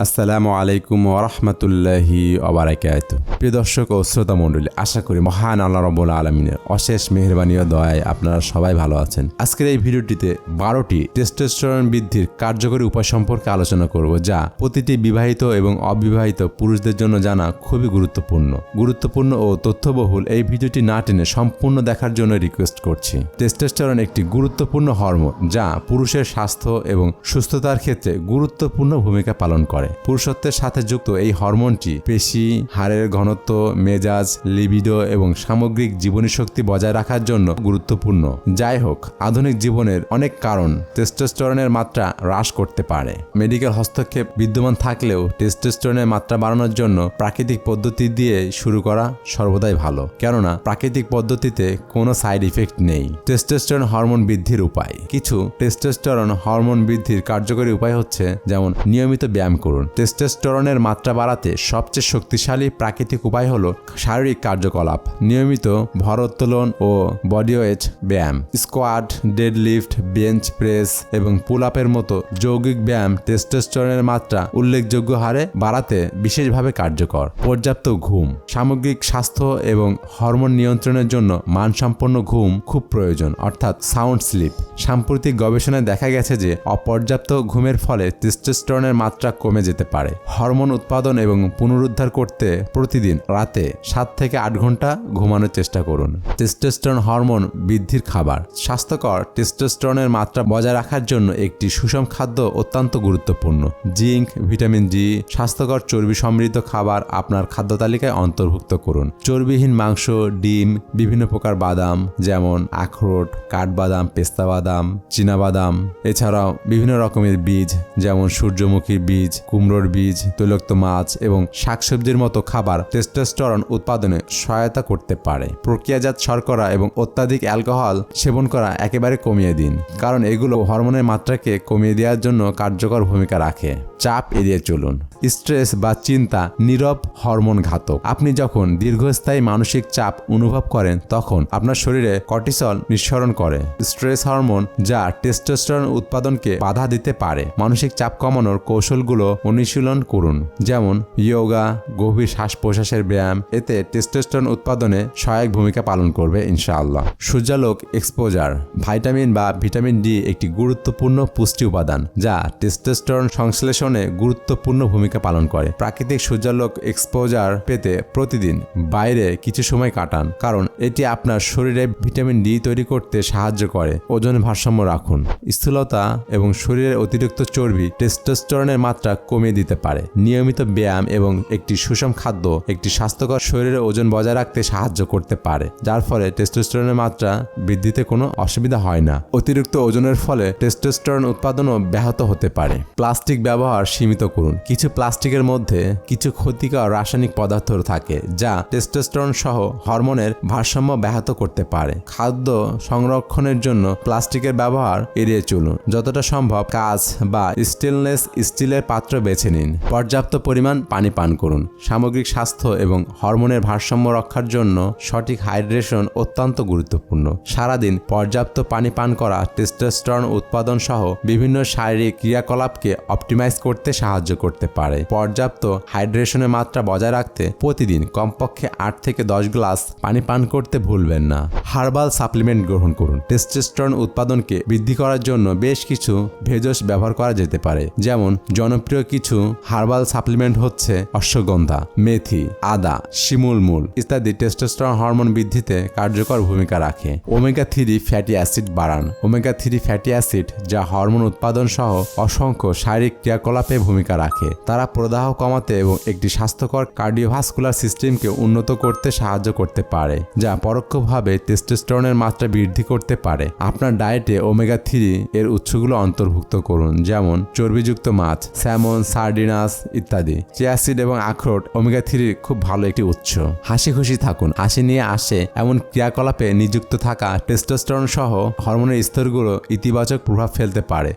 আসসালামু আলাইকুম ওরহমতুল্লাহি অবরাকাত প্রিয় দর্শক ও শ্রোতা মণ্ডলী, আশা করি মহান আল্লাহ রব্বুল আলমিনের অশেষ মেহরবানি ও দয়ায় আপনারা সবাই ভালো আছেন। আজকের এই ভিডিওটিতে বারোটি টেস্টোস্টেরন বৃদ্ধির কার্যকরী উপায় সম্পর্কে আলোচনা করব, যা প্রতিটি বিবাহিত এবং অবিবাহিত পুরুষদের জন্য জানা খুবই গুরুত্বপূর্ণ। গুরুত্বপূর্ণ ও তথ্যবহুল এই ভিডিওটি না টেনে সম্পূর্ণ দেখার জন্য রিকোয়েস্ট করছি। টেস্টোস্টেরন একটি গুরুত্বপূর্ণ হরমোন, যা পুরুষের স্বাস্থ্য এবং সুস্থতার ক্ষেত্রে গুরুত্বপূর্ণ ভূমিকা পালন করে। পুরুষত্বের সাথে যুক্ত এই হরমোনটি পেশি, হাড়ের ঘনত্ব, মেজাজ, লিবিডো এবং সামগ্রিক জীবনী শক্তি বজায় রাখার জন্য গুরুত্বপূর্ণ। যাই হোক আধুনিক জীবনের অনেক কারণ টেস্টোস্টেরনের মাত্রা হ্রাস করতে পারে। মেডিকেল হস্তক্ষেপ বিদ্যমান থাকলেও টেস্টোস্টেরনের মাত্রা বাড়ানোর জন্য প্রাকৃতিক পদ্ধতি দিয়ে শুরু করা সর্বদাই ভালো। কেননা, প্রাকৃতিক পদ্ধতিতে কোনো সাইড ইফেক্ট নেই। টেস্টোস্টেরন হরমোন বৃদ্ধির উপায়। কিছু টেস্টোস্টেরন হরমোন বৃদ্ধির কার্যকরী উপায় হচ্ছে, যেমন নিয়মিত ব্যায়াম করুন টেস্টোস্টেরনের মাত্রা বাড়াতে সবচেয়ে শক্তিশালী প্রাকৃতিক উপায় হলো শারীরিক কার্যকলাপ, নিয়মিত ভরোত্তোলন ও বডি ওয়েট ব্যায়াম স্কোয়াড ডেডলিফট বেঞ্চ প্রেস এবং পুল আপের মতো যৌগিক ব্যায়াম টেস্টোস্টেরনের মাত্রা উল্লেখযোগ্য হারে বাড়াতে বিশেষভাবে কার্যকর। পর্যাপ্ত ঘুম, সামগ্রিক স্বাস্থ্য এবং হরমোন নিয়ন্ত্রণের জন্য মানসম্পন্ন ঘুম খুব প্রয়োজন, অর্থাৎ সাউন্ড স্লিপ সাম্প্রতিক গবেষণায় দেখা গেছে যে অপর্যাপ্ত ঘুমের ফলে টেস্টোস্টেরনের মাত্রা কমে যেতে পারে। হরমোন উৎপাদন এবং পুনরুদ্ধার করতে প্রতিদিন রাতে সাত থেকে আট ঘণ্টা ঘুমানোর চেষ্টা করুন। টেস্টোস্টেরন হরমোন বৃদ্ধির খাবার। স্বাস্থ্যকর টেস্টোস্টেরনের মাত্রা বজায় রাখার জন্য একটি সুষম খাদ্য অত্যন্ত গুরুত্বপূর্ণ। জিঙ্ক, ভিটামিন জি স্বাস্থ্যকর চর্বি সমৃদ্ধ খাবার আপনার খাদ্য তালিকায় অন্তর্ভুক্ত করুন। চর্বিহীন মাংস, ডিম, বিভিন্ন প্রকার বাদাম যেমন আখরোট, কাঠবাদাম পেস্তা বাদাম চীনাবাদাম, এছাড়াও বিভিন্ন রকমের বীজ যেমন সূর্যমুখীর বীজ কুমড়োর বীজ, তৈলাক্ত মাছ এবং শাকসবজির মতো খাবার টেস্টোস্টেরন উৎপাদনে সহায়তা করতে পারে। প্রক্রিয়াজাত শর্করা এবং অত্যাধিক অ্যালকোহল সেবন করা একেবারে কমিয়ে দিন, কারণ এগুলো হরমোনের মাত্রাকে কমিয়ে দেওয়ার জন্য কার্যকর ভূমিকা রাখে। চাপ এড়িয়ে চলুন। স্ট্রেস বা চিন্তা নীরব হরমোন ঘাতক আপনি যখন দীর্ঘস্থায়ী মানসিক চাপ অনুভব করেন, তখন আপনার শরীরে কর্টিসল নিঃসরণ করে। স্ট্রেস হরমোন যা টেস্টোস্টেরন উৎপাদনকে বাধা দিতে পারে। মানসিক চাপ কমানোর কৌশলগুলো অনুশীলন করুন। যেমন, ইয়োগা, গভীর শ্বাস প্রশ্বাসের ব্যায়াম, এতে টেস্টোস্টেরন উৎপাদনে সহায়ক ভূমিকা পালন করবে ইনশাআল্লাহ। সূর্যালোক এক্সপোজার ভাইটামিন বা ভিটামিন ডি একটি গুরুত্বপূর্ণ পুষ্টি উপাদান, যা টেস্টোস্টেরন সংশ্লেষণে গুরুত্বপূর্ণ ভূমিকা পালন করে। প্রাকৃতিক সূর্যালোক এক্সপোজার পেতে প্রতিদিন বাইরে কিছু সময় কাটান, কারণ এটি আপনার শরীরে ভিটামিন ডি তৈরি করতে সাহায্য করে। ওজন ভারসাম্য রাখুন। স্থূলতা এবং শরীরের অতিরিক্ত চর্বি টেস্টোস্টেরনের মাত্রা কমিয়ে দিতে পারে। নিয়মিত ব্যায়াম এবং একটি সুষম খাদ্য একটি স্বাস্থ্যকর শরীরের ওজন বজায় রাখতে সাহায্য করতে পারে, যার ফলে টেস্টোস্টেরনের মাত্রা বৃদ্ধিতে কোনো অসুবিধা হয় না। অতিরিক্ত ওজনের ফলে টেস্টোস্টেরন উৎপাদনও ব্যাহত হতে পারে। প্লাস্টিক ব্যবহার সীমিত করুন। কিছু প্লাস্টিকের মধ্যে কিছু ক্ষতিকর রাসায়নিক পদার্থ থাকে, যা টেস্টোস্টেরন সহ হরমোনের ভারসাম্য ব্যাহত করতে পারে। খাদ্য সংরক্ষণের জন্য প্লাস্টিকের ব্যবহার এড়িয়ে চলুন। যতটা সম্ভব কাঁচ বা স্টেনলেস স্টিলের পাত্র বেছে নিন। পর্যাপ্ত পরিমাণ পানি পান করুন। সামগ্রিক স্বাস্থ্য এবং হরমোনের ভারসাম্য রক্ষার জন্য সঠিক হাইড্রেশন অত্যন্ত গুরুত্বপূর্ণ। সারাদিন পর্যাপ্ত পানি পান করা, টেস্টোস্টেরন উৎপাদন সহ বিভিন্ন শারীরিক ক্রিয়াকলাপকে অপটিমাইজ করতে সাহায্য করতে পারে। পর্যাপ্ত হাইড্রেশনের মাত্রা বজায় রাখতে প্রতিদিন কমপক্ষে আট থেকে দশ গ্লাস পানি পান করতে ভুলবেন না। হার্বাল সাপ্লিমেন্ট গ্রহণ করুন। টেস্টোস্টেরন উৎপাদনকে বৃদ্ধি করার জন্য বেশ কিছু ভেষজ ব্যবহার করা যেতে পারে, যেমন জনপ্রিয় কিছু হার্বাল সাপ্লিমেন্ট হচ্ছে অশ্বগন্ধা, মেথি, আদা, শিমুল মূল ইত্যাদি টেস্টোস্টেরন হরমোন বৃদ্ধিতে কার্যকর ভূমিকা রাখে। ওমেগা থ্রি ফ্যাটি অ্যাসিড বাড়ান। ওমেগা থ্রি ফ্যাটি অ্যাসিড যা হরমোন উৎপাদন সহ অসংখ্য শারীরিক ক্রিয়াকলাপে ভূমিকা রাখে। তারা প্রদাহ কমাতে এবং একটি স্বাস্থ্যকর কার্ডিওভাস্কুলার সিস্টেমকে উন্নত করতে সাহায্য করতে পারে, যা পরোক্ষভাবে টেস্টোস্টেরনের মাত্রা বৃদ্ধি করতে পারে। আপনার ডায়েটে ওমেগা থ্রি এর উৎসগুলো অন্তর্ভুক্ত করুন, যেমন চর্বিযুক্ত মাছ স্যামন সার্ডিনাস ইত্যাদি। চিয়াসিড এবং আখরোট ওমেগা থ্রির খুব ভালো একটি উৎস। হাসি খুশি থাকুন, হাসি নিয়ে আসে এমন ক্রিয়াকলাপে নিযুক্ত থাকা টেস্টোস্টেরন সহ হরমোনের স্তরগুলো ইতিবাচক প্রভাব ফেলতে পারে।